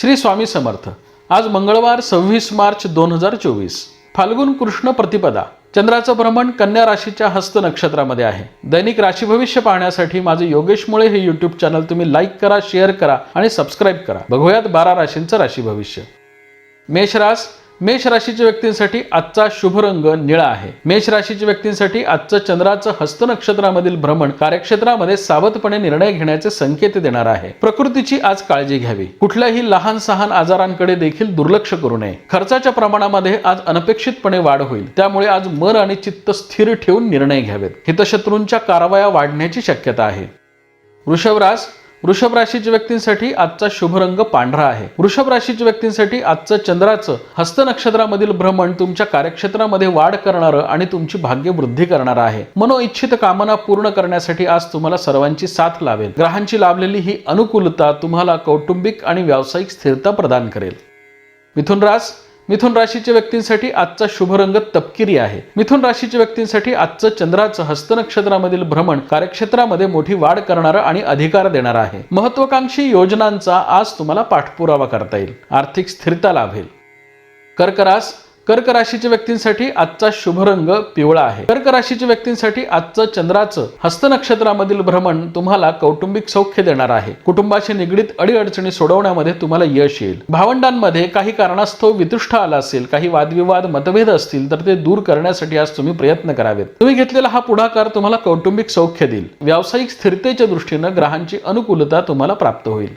श्री स्वामी समर्थ. आज मंगळवार सव्वीस मार्च दोन हजार चोवीस. फाल्गुन कृष्ण प्रतिपदा. चंद्राचं भ्रमण कन्या राशीच्या हस्त नक्षत्रामध्ये आहे. दैनिक राशी भविष्य पाहण्यासाठी माझे योगेश मुळे हे युट्यूब चॅनल तुम्ही लाईक करा शेअर करा आणि सबस्क्राईब करा. बघूयात बारा राशींचं राशी भविष्य. मेष रास मेष राशीच्या व्यक्तींसाठी आजचा शुभ रंग निळा आहे. मेष राशीच्या व्यक्तींसाठी आजचं चंद्राचं हस्त नक्षत्रामधील भ्रमण कार्यक्षेत्रामध्ये सावधपणे निर्णय घेण्याचे संकेत देणार आहे. प्रकृतीची आज काळजी घ्यावी. कुठल्याही लहान सहान आजारांकडे देखील दुर्लक्ष करू नये. खर्चाच्या प्रमाणामध्ये आज अनपेक्षितपणे वाढ होईल. त्यामुळे आज मन आणि चित्त स्थिर ठेवून निर्णय घ्यावेत. हितशत्रूंच्या कारवाया वाढण्याची शक्यता आहे. वृषभ वृषभ राशीच्या व्यक्तींसाठी आजचा शुभ रंग पांढरा आहे. वृषभ राशीच्या व्यक्तींसाठी आजचं चंद्राचं हस्त नक्षत्रामधील भ्रमण तुमच्या कार्यक्षेत्रामध्ये वाढ करणारं आणि तुमची भाग्य वृद्धी करणारं आहे. मनोइच्छित कामना पूर्ण करण्यासाठी आज तुम्हाला सर्वांची साथ लावेल. ग्रहांची लाभलेली ही अनुकूलता तुम्हाला कौटुंबिक आणि व्यावसायिक स्थिरता प्रदान करेल. मिथुन रास मिथुन राशीच्या व्यक्तींसाठी आजचा शुभ रंग तपकिरी आहे. मिथुन राशीच्या व्यक्तींसाठी आजचं चंद्राचं हस्त नक्षत्रामधील भ्रमण कार्यक्षेत्रामध्ये मोठी वाढ करणारं आणि अधिकार देणार आहे. महत्वाकांक्षी योजनांचा आज तुम्हाला पाठपुरावा करता येईल. आर्थिक स्थिरता लाभेल. कर्करास कर्क राशीच्या व्यक्तींसाठी आजचा शुभ रंग पिवळा आहे. कर्क राशीच्या व्यक्तींसाठी आजचं चंद्राचं हस्त नक्षत्रामधील भ्रमण तुम्हाला कौटुंबिक सौख्य देणार आहे. कुटुंबाशी निगडीत अडीअडचणी सोडवण्यामध्ये तुम्हाला यश येईल. भावंडांमध्ये काही कारणास्तव वितुष्ट आला असेल काही वादविवाद मतभेद असतील तर ते दूर करण्यासाठी आज तुम्ही प्रयत्न करावेत. तुम्ही घेतलेला हा पुढाकार तुम्हाला कौटुंबिक सौख्य देईल. व्यावसायिक स्थिरतेच्या दृष्टीनं ग्रहांची अनुकूलता तुम्हाला प्राप्त होईल.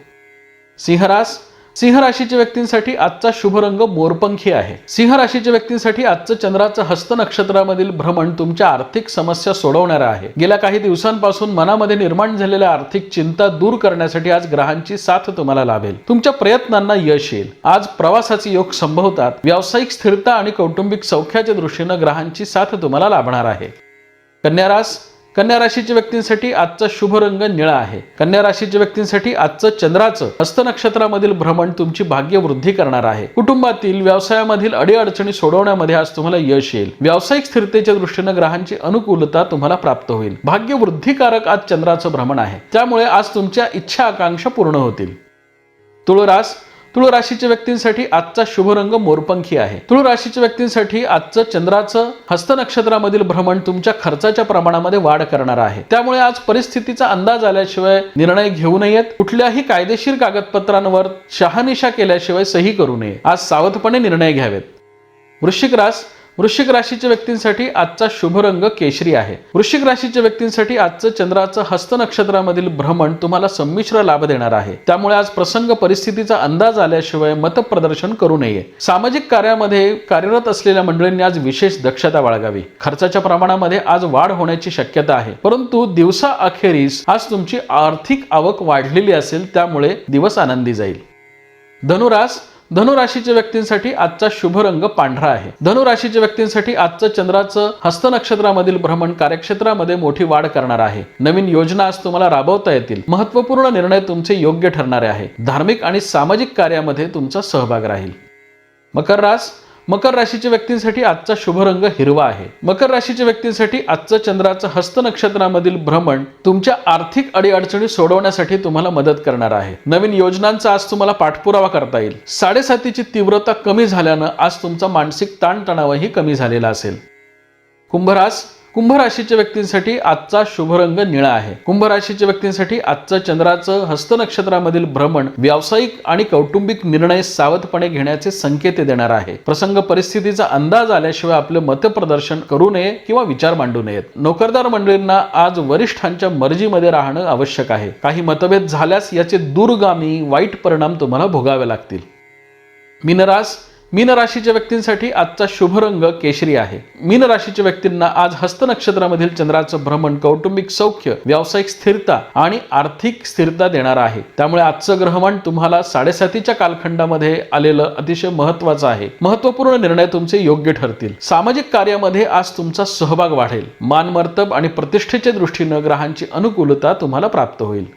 सिंहरास सिंह राशीच्या व्यक्तींसाठी आजचा शुभ रंग मोरपंखी आहे. सिंह राशीच्या व्यक्तींसाठी आजचं चंद्राचं हस्त नक्षत्रामधील भ्रमण तुमच्या आर्थिक समस्या सोडवणार आहे. गेल्या काही दिवसांपासून मनामध्ये निर्माण झालेल्या आर्थिक चिंता दूर करण्यासाठी आज ग्रहांची साथ तुम्हाला लाभेल. तुमच्या प्रयत्नांना यश येईल. आज प्रवासाचे योग संभवतात. व्यावसायिक स्थिरता आणि कौटुंबिक सौख्याच्या दृष्टीनं ग्रहांची साथ तुम्हाला लाभणार आहे. कन्यारास कन्या राशीच्या व्यक्तींसाठी आजचा शुभ रंग निळा आहे. कन्या राशीच्या व्यक्तींसाठी आजचं चंद्राचं हस्त नक्षत्रामधील भ्रमण तुमची भाग्य वृद्धी करणार आहे. कुटुंबातील व्यवसायामधील अडीअडचणी सोडवण्यामध्ये आज तुम्हाला यश येईल. व्यावसायिक स्थिरतेच्या दृष्टीनं ग्रहांची अनुकूलता तुम्हाला प्राप्त होईल. भाग्य वृद्धीकारक आज चंद्राचं भ्रमण आहे. त्यामुळे आज तुमच्या इच्छा आकांक्षा पूर्ण होतील. तुळरास तुळ राशीच्या व्यक्तींसाठी आजचा शुभ रंग मोरपंखी आहे. तुळ राशीच्या व्यक्तींसाठी आजचं चंद्राचं हस्त नक्षत्रामधील भ्रमण तुमच्या खर्चाच्या प्रमाणामध्ये वाढ करणार आहे. त्यामुळे आज परिस्थितीचा अंदाज आल्याशिवाय निर्णय घेऊ नयेत. कुठल्याही कायदेशीर कागदपत्रांवर शहानिशा केल्याशिवाय सही करू नये. आज सावधपणे निर्णय घ्यावेत. वृश्चिक रास वृश्चिक राशीच्या व्यक्तींसाठी आजचा शुभ रंग केशरी आहे. वृश्चिक राशीच्या व्यक्तींसाठी आजचं चंद्राचं हस्त नक्षत्रामधील भ्रमण तुम्हाला संमिश्र लाभ देणार आहे. त्यामुळे आज प्रसंग परिस्थितीचा अंदाज आल्याशिवाय मतप्रदर्शन करू नये. सामाजिक कार्यामध्ये कार्यरत असलेल्या मंडळींनी आज विशेष दक्षता बाळगावी. खर्चाच्या प्रमाणामध्ये आज वाढ होण्याची शक्यता आहे. परंतु दिवसा अखेरीस आज तुमची आर्थिक आवक वाढलेली असेल त्यामुळे दिवस आनंदी जाईल. धनुरास धनुराशीच्या व्यक्तींसाठी आजचा शुभ रंग पांढरा आहे. धनुराशीच्या व्यक्तींसाठी आजचं चंद्राचं हस्त नक्षत्रामधील भ्रमण कार्यक्षेत्रामध्ये मोठी वाढ करणार आहे. नवीन योजना आज तुम्हाला राबवता येतील. महत्त्वपूर्ण निर्णय तुमचे योग्य ठरणारे आहे. धार्मिक आणि सामाजिक कार्यामध्ये तुमचा सहभाग राहील. मकर रास मकर राशीच्या व्यक्तींसाठी आजचा शुभ रंग हिरवा आहे. मकर राशीच्या व्यक्तींसाठी आजचं चंद्राचं हस्त नक्षत्रामधील भ्रमण तुमच्या आर्थिक अडीअडचणी सोडवण्यासाठी तुम्हाला मदत करणार आहे. नवीन योजनांचा आज तुम्हाला पाठपुरावा करता येईल. साडेसातीची तीव्रता कमी झाल्यानं आज तुमचा मानसिक ताणतणावही कमी झालेला असेल. कुंभरास कुंभ राशीच्या व्यक्तींसाठी आजचा शुभ रंग निळा आहे. कुंभ राशीच्या व्यक्तींसाठी आजचं चंद्राचं हस्त नक्षत्रामधील भ्रमण व्यावसायिक आणि कौटुंबिक निर्णय सावधपणे घेण्याचे संकेत देणार आहे. प्रसंग परिस्थितीचा अंदाज आल्याशिवाय आपले मतप्रदर्शन करू नये किंवा विचार मांडू नयेत. नोकरदार मंडळींना आज वरिष्ठांच्या मर्जीमध्ये राहणं आवश्यक आहे. काही मतभेद झाल्यास याचे दूरगामी वाईट परिणाम तुम्हाला भोगावे लागतील. मिनरास मीन राशीच्या व्यक्तींसाठी आजचा शुभ रंग केशरी आहे. मीन राशीच्या व्यक्तींना आज हस्त नक्षत्रामधील चंद्राचं भ्रमण कौटुंबिक सौख्य व्यावसायिक स्थिरता आणि आर्थिक स्थिरता देणार आहे. त्यामुळे आजचं ग्रहमान तुम्हाला साडेसातीच्या कालखंडामध्ये आलेलं अतिशय महत्वाचं आहे. महत्त्वपूर्ण निर्णय तुमचे योग्य ठरतील. सामाजिक कार्यामध्ये आज तुमचा सहभाग वाढेल. मानमर्तब आणि प्रतिष्ठेच्या दृष्टीनं ग्रहांची अनुकूलता तुम्हाला प्राप्त होईल.